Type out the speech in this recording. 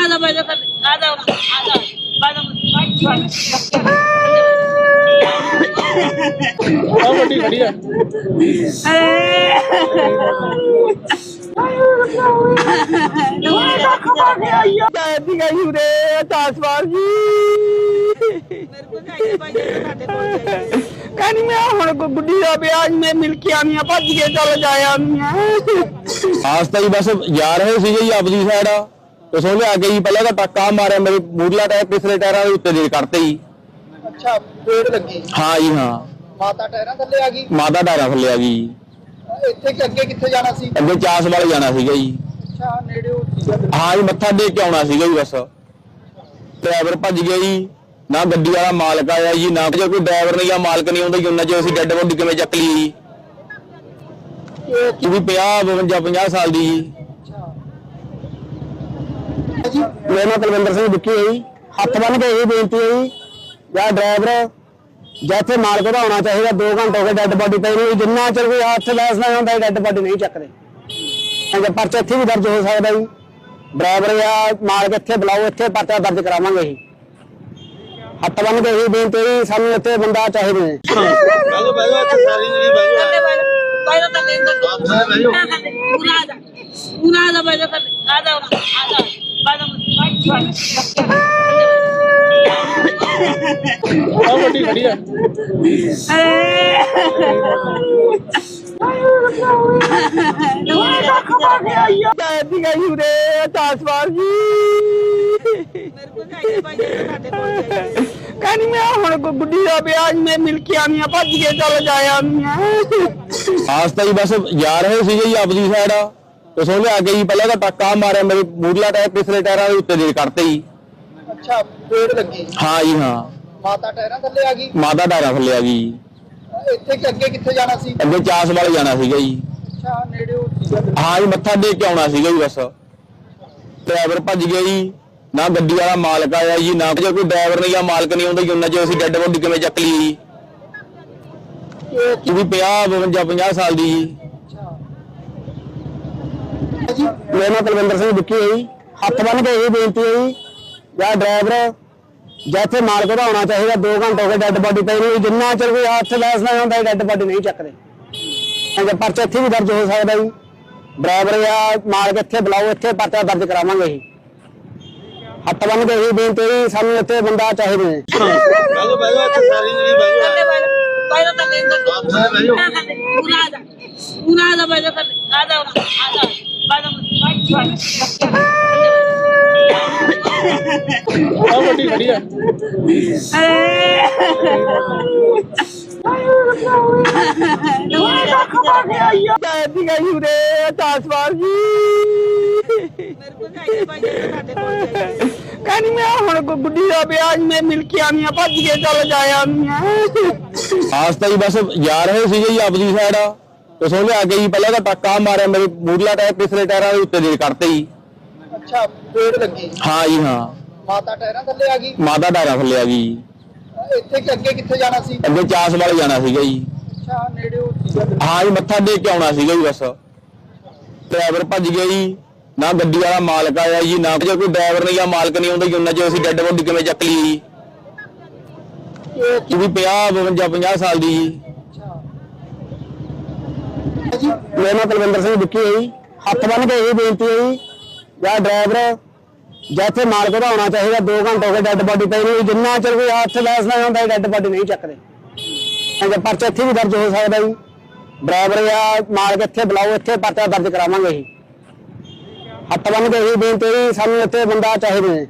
ਆ ਜਾ ਜਾ ਜਾ ਜਾ ਵੱਡੀ ਖੜੀ ਆ ਐਦੀ ਗਈ ਉਰੇ ਤਾਸਵਾਰ ਜੀ ਮੇਰੇ ਕੋਲ ਜਾਈਏ ਬਾਜਾ ਸਾਡੇ ਕੋਲ ਜਾਈਏ ਕਹਿੰਦੀ ਮੈਂ ਹੁਣ ਗੁ- ਗੁੱਡੀ ਦਾ ਵਿਆਹ ਮੈਂ ਮਿਲ ਕੇ ਆਉਣੀ ਆ ਭੱਜ ਕੇ ਚੱਲ ਜਾਇਆ ਆਉਣੀ ਆ ਆਸਤਾ ਜੀ ਬਸ ਜਾ ਰਹੇ ਸੀਗੇ ਜੀ ਆਪਦੀ ਸਾਈਡ ਤੇ ਸੋ ਲਿਆ ਕੇ ਜੀ ਪਹਿਲਾਂ ਤਾਂ ਟੱਕਾ ਮਾਰਿਆ ਮੇਰੇ ਮੂਰਲਾ ਟਾਇਰ ਪਿਛਲੇ ਟਾਇਰਾਂ ਦੇ ਉੱਤੇ ਦੇ ਕਰਤੇ ਜੀ। ਅੱਛਾ ਪੇੜ ਲੱਗੀ। ਹਾਂ ਜੀ ਹਾਂ। ਮਾਤਾ ਟਾਇਰਾਂ ਥੱਲੇ ਆ ਗਈ? ਮਾਤਾ ਟਾਇਰਾਂ ਥੱਲੇ ਆ ਗਈ ਜੀ। ਇੱਥੇ ਕਿ ਅੱਗੇ ਕਿੱਥੇ ਜਾਣਾ ਸੀ? ਅੱਗੇ ਚਾਸ ਵਾਲੇ ਜਾਣਾ ਸੀਗਾ ਜੀ। ਅੱਛਾ ਨੇੜੇ ਉਹ ਸੀਗਾ ਹਾਂ ਜੀ ਮੱਥਾ ਟੇਕ ਕੇ ਆਉਣਾ ਸੀਗਾ ਜੀ ਬਸ। ਡਰਾਈਵਰ ਭੱਜ ਗਿਆ ਜੀ। ਨਾ ਗੱਡੀ ਵਾਲਾ ਮਾਲਕ ਆਇਆ ਜੀ, ਨਾ ਜੇ ਕੋਈ ਡਰਾਈਵਰ ਨਹੀਂ ਜਾਂ ਮਾਲਕ ਨਹੀਂ ਆਉਂਦਾ ਜੀ, ਉਹਨਾਂ ਚ ਅਸੀਂ ਡੈੱਡ ਬੋਡੀ ਕਿਵੇਂ ਚੱਕ ਲਈ ਜੀ? ਇਹ ਵੀ 50 52 50 ਸਾਲ ਦੀ ਜੀ। ਮੇਰਾ ਨਾਮ ਕੁਲਵਿੰਦਰ ਸਿੰਘ ਵਿੱਕੀ ਹੈ ਜੀ। ਹੱਥ ਬੰਨ ਕੇ ਇਹ ਬੇਨਤੀ ਹੈ ਜੀ, ਜਾਂ ਡਰਾਈਵਰ ਜਿੱਥੇ ਮਾਲਕ ਦਾ ਹੋਣਾ ਚਾਹੀਦਾ 2 ਘੰਟੇ ਹੋ ਗਏ ਡੈੱਡ ਬੋਡੀ ਪਈ ਨੂੰ ਜਿੰਨਾ ਚਿਰ ਕੋਈ ਹੱਥ ਬੈਸ ਨਾ ਹੁੰਦਾ, ਡੈੱਡ ਬੋਡੀ ਨਹੀਂ ਚੱਕਦੇ। ਕਿਉਂਕਿ ਪਰਚਾ ਇੱਥੇ ਵੀ ਦਰਜ ਹੋ ਸਕਦਾ ਜੀ। ਡਰਾਈਵਰ ਜਾਂ ਮਾਲਕ ਇੱਥੇ ਬੁਲਾਓ, ਇੱਥੇ ਪਰਚਾ ਦਰਜ ਕਰਾਵਾਂਗੇ ਜੀ। ਹੱਥ ਬੰਨ ਕੇ ਇਹ ਬੇਨਤੀ ਹੈ ਸਾਨੂੰ ਇੱਥੇ ਬੰਦਾ ਚਾਹੀਦਾ ਹੈ ਬੈਜੋ ਬੈਜੋ ਇੱਥੇ ਸਾਰੀ ਜਿਹੜੀ ਬੈਜੋ ਥੱਲੇ ਬੈਠ ਦਾ ਬੈਜੋ ਪੂਰਾ ਆ ਜਾ। ਪੂਰਾ ਆ ਜਾ ਬੈਠ ਥੱਲੇ ਆ ਜਾ ਆ ਜਾ ਆ ਵੱਡੀ ਖੜੀ ਆ। ਐਦੀ ਗਈ ਉਰੇ ਤਾਸਵਾਰ ਜੀ। ਮੇਰੇ ਕੋਲ ਜਾਈਏ ਬਾਜਾ ਸਾਡੇ ਕੋਲ ਜਾਈਏ ਕਹਿੰਦੀ ਮੈਂ ਹੁਣ ਗੁ- ਗੁੱਡੀ ਦਾ ਵਿਆਹ ਮੈਂ ਮਿਲ ਕੇ ਆਉਣੀ ਆ ਭੱਜ ਕੇ ਚੱਲ ਜਾਇਆ ਆਉਣੀ ਆ। ਆਸਤਾ ਜੀ ਬਸ ਜਾ ਰਹੇ ਸੀਗੇ ਜੀ ਆਪਦੀ ਸਾਈਡ ਤੇ ਸੋ ਲਿਆ ਕੇ ਜੀ ਪਹਿਲਾਂ ਤਾਂ ਟੱਕਾ ਮਾਰਿਆ ਮੇਰੇ ਮੂਰਲਾ ਟਾਇਰ ਪਿਛਲੇ ਟਾਇਰਾਂ ਦੇ ਉੱਤੇ ਦੇ ਕਰਤੇ ਜੀ। ਅੱਛਾ ਪੇੜ ਲੱਗੀ। ਹਾਂ ਜੀ ਹਾਂ। ਮਾਤਾ ਟਾਇਰਾਂ ਥੱਲੇ ਆ ਗਈ? ਮਾਤਾ ਟਾਇਰਾਂ ਥੱਲੇ ਆ ਗਈ ਜੀ। ਇੱਥੇ ਕਿ ਅੱਗੇ ਕਿੱਥੇ ਜਾਣਾ ਸੀ? ਅੱਗੇ ਚਾਸ ਵਾਲੇ ਜਾਣਾ ਸੀਗਾ ਜੀ। ਅੱਛਾ ਨੇੜੇ ਉਹ ਸੀਗਾ ਹਾਂ ਜੀ ਮੱਥਾ ਟੇਕ ਕੇ ਆਉਣਾ ਸੀਗਾ ਜੀ ਬਸ। ਡਰਾਈਵਰ ਭੱਜ ਗਿਆ ਜੀ। ਨਾ ਗੱਡੀ ਵਾਲਾ ਮਾਲਕ ਆਇਆ ਜੀ, ਨਾ ਜੇ ਕੋਈ ਡਰਾਈਵਰ ਨਹੀਂ ਜਾਂ ਮਾਲਕ ਨਹੀਂ ਆਉਂਦਾ ਜੀ ਉਹਨਾਂ ਚ ਅਸੀਂ ਡੈੱਡ ਬੋਡੀ ਕਿਵੇਂ ਚੱਕ ਲਈ ਜੀ। ਇਹ ਵੀ 50 52 50 ਸਾਲ ਦੀ ਜੀ। ਮੇਰਾ ਕੁਲਵਿੰਦਰ ਸਿੰਘ ਵਿੱਕੀ ਹੈ ਜੀ। ਹੱਥ ਬੰਨ ਕੇ ਇਹ ਬੇਨਤੀ ਹੈ ਜੀ, ਜਾਂ ਡਰਾਈਵਰ ਜਿੱਥੇ ਮਾਲਕ ਦਾ ਹੋਣਾ ਚਾਹੀਦਾ 2 ਘੰਟੇ ਹੋ ਗਏ ਡੈੱਡ ਬੋਡੀ ਪਈ ਨੂੰ ਜਿੰਨਾ ਚਿਰ ਕੋਈ ਹੱਥ ਬੈਸ ਨਾ ਹੁੰਦਾ ਡੈੱਡ ਬੋਡੀ ਨਹੀਂ ਚੱਕਦੇ। ਕਿਉਂਕਿ ਪਰਚਾ ਇੱਥੇ ਵੀ ਦਰਜ ਹੋ ਸਕਦਾ ਜੀ। ਡਰਾਈਵਰ ਜਾਂ ਮਾਲਕ ਇੱਥੇ ਬੁਲਾਓ, ਇੱਥੇ ਪਰਚਾ ਦਰਜ ਕਰਾਵਾਂਗੇ ਜੀ। ਹੱਥ ਬੰਨ ਕੇ ਇਹ ਬੇਨਤੀ ਹੈ ਜੀ ਸਾਨੂੰ ਇੱਥੇ ਬੰਦਾ ਚਾਹੀਦਾ ਹੈ ਬੈਜੋ ਬੈਜੋ ਇੱਥੇ ਸਾਰੀ ਜਿਹੜੀ ਬੈਠ ਪਹਿਲਾਂ ਤਾਂ ਲੈਣ ਦਾ ਆਪ ਸਾਰੇ ਬੈਜੋ ਪੂਰਾ ਆ ਜਾ ਪੂਰਾ ਆ ਜਾ ਬੈਠ ਥੱਲੇ ਆ ਜਾ ਹੁਣ, ਆ ਜਾ ਆ ਵੱਡੀ ਖੜੀ ਆ ਐਦੀ ਗਈ ਉਰੇ ਤਾਸਵਾਰ ਜੀ ਮੇਰੇ ਕੋਲ ਜਾਈਏ ਬਾਜਾ ਸਾਡੇ ਕੋਲ ਜਾਈਏ ਕਹਿੰਦੀ ਮੈਂ ਹੁਣ ਗੁੱਡੀ ਦਾ ਵਿਆਹ ਮੈਂ ਮਿਲ ਕੇ ਆਉਣੀ ਆ ਭੱਜ ਕੇ ਚੱਲ ਜਾਇਆ ਆਉਣੀ ਆ। ਆਸਤਾ ਜੀ ਬਸ ਜਾ ਰਹੇ ਸੀਗੇ ਜੀ ਆਪਦੀ ਸਾਈਡ ਤੇ ਸੋ ਲਿਆ ਕੇ ਜੀ ਪਹਿਲਾਂ ਤਾਂ ਟੱਕਾ ਮਾਰਿਆ ਮੇਰੇ ਮੂਰਲਾ ਟਾਇਰ ਪਿਛਲੇ ਟਾਇਰਾਂ ਦੇ ਉੱਤੇ ਦੇ ਕਰਤੇ ਜੀ। ਅੱਛਾ ਪੇੜ ਲੱਗੀ। ਹਾਂ ਜੀ ਹਾਂ। ਮਾਤਾ ਟਾਇਰਾਂ ਥੱਲੇ ਆ ਗਈ। ਮਾਤਾ ਟਾਇਰਾਂ ਥੱਲੇ ਆ ਗਈ। ਜੀ। ਇੱਥੇ ਕਿ ਅੱਗੇ ਕਿੱਥੇ ਜਾਣਾ ਸੀ? ਅੱਗੇ ਚਾਸ ਵਾਲੇ ਜਾਣਾ ਸੀਗਾ ਜੀ। ਅੱਛਾ ਨੇੜੇ ਉਹ ਹਾਂ ਜੀ ਮੱਥਾ ਟੇਕ ਕੇ ਆਉਣਾ ਸੀਗਾ ਜੀ ਬਸ। ਡਰਾਈਵਰ ਭੱਜ ਗਿਆ ਜੀ। ਨਾ ਗੱਡੀ ਵਾਲਾ ਮਾਲਕ ਆਇਆ ਜੀ, ਨਾ ਜੇ ਕੋਈ ਡਰਾਈਵਰ ਨਹੀਂ ਆ ਮਾਲਕ ਨਹੀਂ ਆਉਂਦਾ ਜੀ, ਉਹਨਾਂ ਚ ਅਸੀਂ ਡੈੱਡ ਬੋਡੀ ਕਿਵੇਂ ਚੱਕ ਲਈ ਜੀ? ਇਹ ਵੀ 50 52 50 ਸਾਲ ਦੀ ਜੀ। ਮੇਰਾ ਨਾਮ ਕੁਲਵਿੰਦਰ ਸਿੰਘ ਵਿੱਕੀ ਹੈ ਜੀ। ਹੱਥ ਬੰਨ ਕੇ ਇਹ ਬੇਨਤੀ ਹੈ ਜੀ, ਜਾਂ ਡਰਾਈਵਰ ਜਿੱਥੇ ਮਾਲਕ ਦਾ ਹੋਣਾ ਚਾਹੀਦਾ 2 ਘੰਟੇ ਹੋ ਗਏ ਡੈੱਡ ਬੋਡੀ ਪਈ ਨੂੰ ਜਿੰਨਾ ਚਿਰ ਕੋਈ ਹੱਥ ਲੈਸ ਨਾ ਹੁੰਦਾ, ਡੈੱਡ ਬੋਡੀ ਨਹੀਂ ਚੱਕਦੇ। ਕਿਉਂਕਿ ਪਰਚਾ ਇੱਥੇ ਵੀ ਦਰਜ ਹੋ ਸਕਦਾ ਜੀ। ਡਰਾਈਵਰ ਜਾਂ ਮਾਲਕ ਇੱਥੇ ਬੁਲਾਓ, ਇੱਥੇ ਪਰਚਾ ਦਰਜ ਕਰਾਵਾਂਗੇ ਜੀ। ਹੱਥ ਬੰਨ ਕੇ ਇਹ ਬੇਨਤੀ ਹੈ ਜੀ ਸਾਨੂੰ ਇੱਥੇ ਬੰਦਾ ਚਾਹੀਦਾ ਹੈ